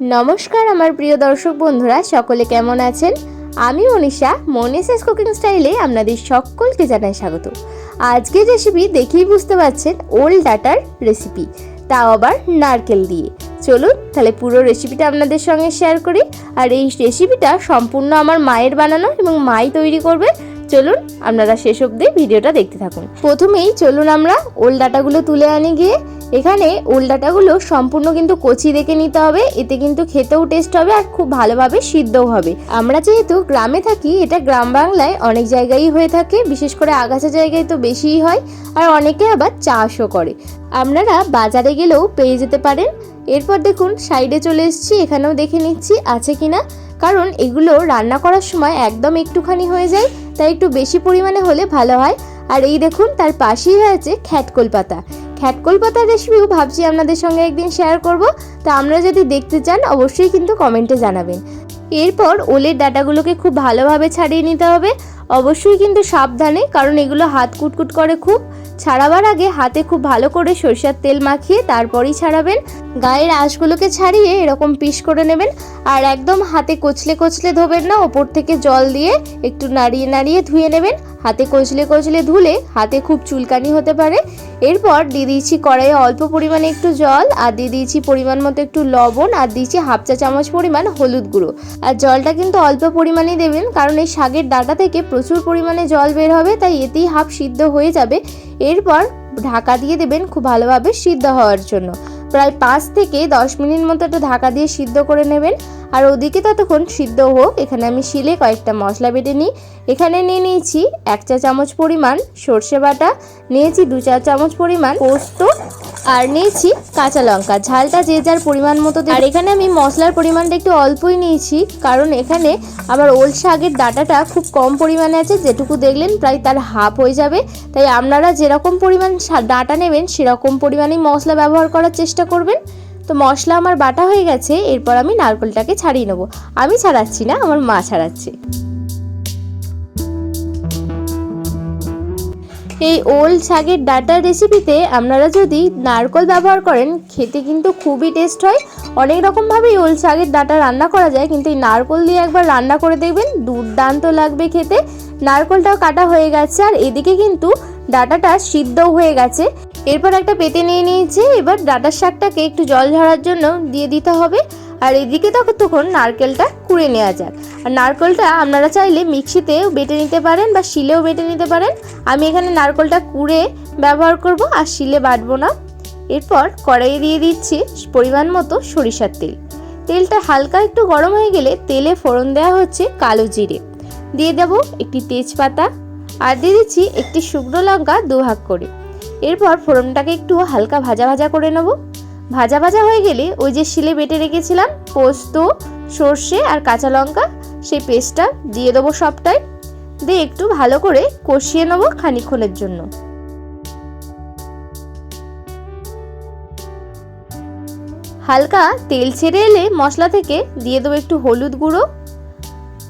নমস্কার আমার প্রিয় দর্শক বন্ধুরা, সকলে কেমন আছেন? আমি মনীষা মনীষাস কুকিং স্টাইলে আপনাদের সকলকে জানাই স্বাগত। আজকের রেসিপি দেখেই বুঝতে পারছেন ওল্ড ডাটার রেসিপি তাও আবার নারকেল দিয়ে। চলুন, তাহলে পুরো রেসিপিটা আপনাদের সঙ্গে শেয়ার করি। আর এই রেসিপিটা সম্পূর্ণ আমার মায়ের বানানো এবং মাই তৈরি করবে। চলুন, আপনারা শেষ অবধি ভিডিওটা দেখতে থাকুন। প্রথমেই চলুন আমরা ওল ডাটাগুলো তুলে আনি গিয়ে। এখানে ওল ডাটাগুলো সম্পূর্ণ কিন্তু কচি দেখে নিতে হবে, এতে কিন্তু খেতেও টেস্ট হবে আর খুব ভালোভাবে সিদ্ধও হবে। আমরা যেহেতু গ্রামে থাকি, এটা গ্রাম বাংলায় অনেক জায়গায়ই হয়ে থাকে, বিশেষ করে আগাছা জায়গায় তো বেশিই হয়, আর অনেকে আবার চাষও করে। আপনারা বাজারে গেলেও পেয়ে যেতে পারেন। এরপর দেখুন সাইডে চলে এসেছি, এখানেও দেখে নিচ্ছি, আছে কি না কারণ এগুলো রান্না করার সময় একদম একটুখানি হয়ে যায়, তাই একটু বেশি পরিমাণে হলে ভালো হয়। আর এই দেখুন, তার পাশেই হয়েছে খ্যাটকোল পাতা। খ্যাটকোল পাতার রেসিপিও ভাবছি আপনাদের সঙ্গে একদিন শেয়ার করব। তা আপনারা যদি দেখতে চান, অবশ্যই কিন্তু কমেন্টে জানাবেন। এরপর ওলের ডাটাগুলোকে খুব ভালোভাবে ছাড়িয়ে নিতে হবে। অবশ্যই কিন্তু সাবধানে, কারণ এগুলো হাত কুটকুট করে খুব। ছাড়াবার আগে হাতে খুব ভালো করে সরষের তেল মাখিয়ে তারপরেই ছাড়াবেন। গায়ের আঁশগুলোকে ছাড়িয়ে এরকম পিস করে নেবেন। আর একদম হাতে কচলে কচলে ধোবেন না, ওপর থেকে জল দিয়ে একটু নাড়িয়ে নাড়িয়ে ধুয়ে নেবেন। হাতে কচলে কচলে ধুলে হাতে খুব চুলকানি হতে পারে। এরপর দিয়ে দিয়েছি কড়াইয়ে অল্প পরিমাণে একটু জল, আর দিয়ে দিয়েছি পরিমাণ মতো একটু লবণ, আর দিয়েছি হাফ চা চামচ পরিমাণ হলুদ গুঁড়ো। আর জলটা কিন্তু অল্প পরিমাণেই দেবেন, কারণ এই শাকের ডাটা থেকে প্রচুর পরিমাণে জল বের হবে, তাই এতেই হাফ সিদ্ধ হয়ে যাবে। এরপর ঢাকা দিয়ে দেবেন খুব ভালোভাবে সিদ্ধ হওয়ার জন্য। প্রায় পাঁচ থেকে দশ মিনিট মতো একটু ঢাকা দিয়ে সিদ্ধ করে নেবেন। আর ওদিকে ততক্ষণ সিদ্ধ হোক, এখানে আমি শিলে কয়েকটা মশলা বেটে নিই। এখানে নিয়ে নিয়েছি এক চা চামচ পরিমাণ সর্ষে বাটা, নিয়েছি দু চা চামচ পরিমাণ পোস্ত, আর নিয়েছি কাঁচা লঙ্কা। ঝালটা যে যার পরিমাণ মতো। আর এখানে আমি মশলার পরিমাণটা একটু অল্পই নিয়েছি, কারণ এখানে আমার ওল শাকের ডাটাটা খুব কম পরিমাণে আছে, যেটুকু দেখলেন প্রায় তার হাফ হয়ে যাবে। তাই আপনারা যেরকম পরিমাণ ডাটা নেবেন, সেরকম পরিমাণেই মশলা ব্যবহার করার চেষ্টা করবেন। তো মশলা আমার বাটা হয়ে গেছে, এরপর আমি নারকেলটাকে ছাড়িয়ে নেব। আমি ছাড়াচ্ছি না, আমার মা ছাড়াচ্ছে। এই ওল্ড শাকের ডাটার রেসিপিতে আপনারা যদি নারকল ব্যবহার করেন, খেতে কিন্তু খুবই টেস্ট হয়। অনেক রকমভাবেই ওল্ড শাকের ডাটা রান্না করা যায়, কিন্তু এই নারকল দিয়ে একবার রান্না করে দেখবেন, দুর্দান্ত লাগবে খেতে। নারকলটাও কাটা হয়ে গেছে, আর এদিকে কিন্তু ডাটাটা সিদ্ধও হয়ে গেছে। এরপর একটা পেতে নিয়ে নিয়েছে। এবার ডাটার শাকটাকে একটু জল ঝরার জন্য দিয়ে দিতে হবে। আর এদিকে তখন তখন নারকেলটা কুড়ে নেওয়া যাক। আর নারকেলটা আপনারা চাইলে মিক্সিতেও বেটে নিতে পারেন বা শিলেও বেটে নিতে পারেন। আমি এখানে নারকেলটা কুড়ে ব্যবহার করব আর শিলে বাটবো না। এরপর কড়াইয়ে দিয়ে দিচ্ছি পরিমাণ মতো সরিষার তেল। তেলটা হালকা একটু গরম হয়ে গেলে তেলে ফোড়ন দেওয়া হচ্ছে কালো জিরে। দিয়ে দেব একটি তেজপাতা। আর দিয়ে দিচ্ছি একটি শুকনো লঙ্কা দু ভাগ করে। এরপর ফোড়নটাকে একটু হালকা ভাজা ভাজা করে নেব। ভাজা ভাজা হয়ে গেলে ওই যে শিলে বেটে রেখেছিলাম, পোস্ত, সর্ষে আর কাঁচা লঙ্কা, সেই পেস্টটা দিয়ে দেবো সবটাই। দিয়ে একটু ভালো করে কষিয়ে নেব খানিক্ষণের জন্য। হালকা তেল ছেড়ে এলে মশলা থেকে দিয়ে দেবো একটু হলুদ গুঁড়ো।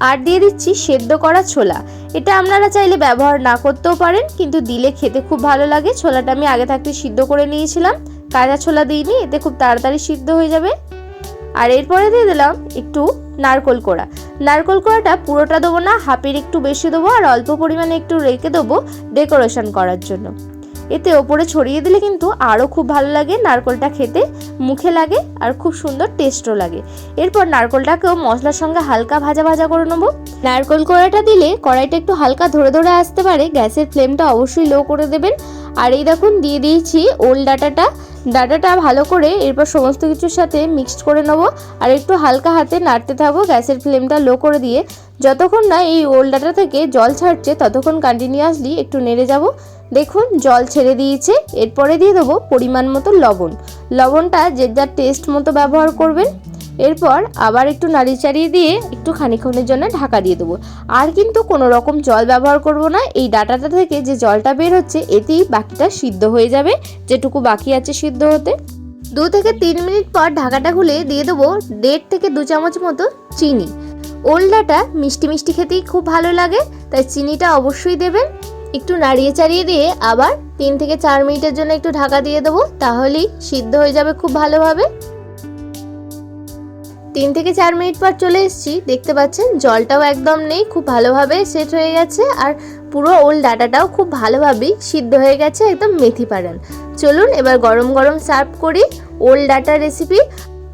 আর দিয়ে দিচ্ছি সেদ্ধ করা ছোলা। এটা আপনারা চাইলে ব্যবহার না করতেও পারেন, কিন্তু দিলে খেতে খুব ভালো লাগে। ছোলাটা আমি আগে থাকতে সিদ্ধ করে নিয়েছিলাম। কাঁচা ছোলা দিইনি, এতে খুব তাড়াতাড়ি সিদ্ধ হয়ে যাবে। আর এরপরে দিয়ে দিলাম একটু নারকোল কোড়া। নারকোল কোড়াটা পুরোটা দেবো না, হাফের একটু বেশি দেবো, আর অল্প পরিমাণে একটু রেখে দেবো ডেকোরেশন করার জন্য। এতে ওপরে ছড়িয়ে দিলে কিন্তু আরও খুব ভালো লাগে, নারকোলটা খেতে মুখে লাগে আর খুব সুন্দর টেস্টও লাগে। এরপর নারকোলটাকেও মশলার সঙ্গে হালকা ভাজা ভাজা করে নেব। নারকোল কড়াইটা দিলে কড়াইটা একটু হালকা ধরে ধরে আসতে পারে, গ্যাসের ফ্লেমটা অবশ্যই লো করে দেবেন। আর এই দেখুন, দিয়ে দিয়েছি ওল ডাটাটা। ডাটাটা ভালো করে এরপর সমস্ত কিছুর সাথে মিক্সড করে নেব আর একটু হালকা হাতে নাড়তে থাকব গ্যাসের ফ্লেমটা লো করে দিয়ে। যতক্ষণ না এই ওল ডাটা থেকে জল ছাড়ছে, ততক্ষণ কন্টিনিউয়াসলি একটু নেড়ে যাব। দেখুন, জল ছেড়ে দিয়েছে, এরপরে দিয়ে দেবো পরিমাণ মতো লবণ। লবণটা যে যার টেস্ট মতো ব্যবহার করবেন। এরপর আবার একটু নাড়ি চাড়িয়ে দিয়ে একটু খানিক্ষণের জন্য ঢাকা দিয়ে দেবো। আর কিন্তু কোনো রকম জল ব্যবহার করব না, এই ডাটাটা থেকে যে জলটা বের হচ্ছে, এতেই বাকিটা সিদ্ধ হয়ে যাবে, যেটুকু বাকি আছে সিদ্ধ হতে। দু থেকে তিন মিনিট পর ঢাকাটা খুলে দিয়ে দেবো দেড় থেকে দু চামচ মতো চিনি। ওল ডাটা মিষ্টি মিষ্টি খেতেই খুব ভালো লাগে, তাই চিনিটা অবশ্যই দেবেন। একটু নাড়িয়ে চাড়িয়ে দিয়ে আবার তিন থেকে চার মিনিটের জন্য একটু ঢাকা দিয়ে দেবো, তাহলেই সিদ্ধ হয়ে যাবে খুব ভালোভাবে। তিন থেকে চার মিনিট পর চলে এসেছি, দেখতে পাচ্ছেন জলটাও একদম নেই, খুব ভালোভাবে সেট হয়ে গেছে, আর পুরো ওল ডাটাটাও খুব ভালোভাবেই সিদ্ধ হয়ে গেছে, একদম মেথি পারেন চলুন এবার গরম গরম সার্ভ করি ওল ডাটা রেসিপি।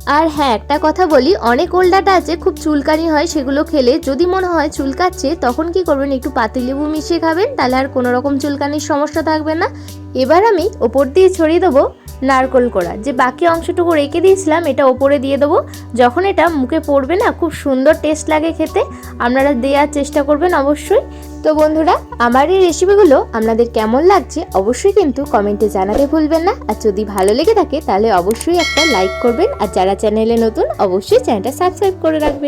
আর হ্যাঁ একটা কথা বলি, অনেক ওল্ডাটা আছে, খুব চুলকানি হয়, সেগুলো খেলে যদি মনে হয় চুলকাচ্ছে, তখন কি করবেন, একটু পাতিলেবু মিশিয়ে খাবেন, তাহলে আর কোনো রকম চুলকানির সমস্যা থাকবে না। এবার আমি ওপর দিয়ে ছড়িয়ে দেবো। নারকোল কোড়া। যে বাকি অংশটুকু রেখে দিয়েছিলাম, এটা ওপরে দিয়ে দেবো। যখন এটা মুখে পড়বে না, খুব সুন্দর টেস্ট লাগে খেতে, আপনারা দেওয়ার চেষ্টা করবেন অবশ্যই। তো বন্ধুরা, আমার এই রেসিপিগুলো আপনাদের কেমন লাগছে, অবশ্যই কিন্তু কমেন্টে জানাতে ভুলবেন না। আর যদি ভালো লেগে থাকে, তাহলে অবশ্যই একটা লাইক করবেন। আর যারা চ্যানেলে নতুন, অবশ্যই চ্যানেলটা সাবস্ক্রাইব করে রাখবেন।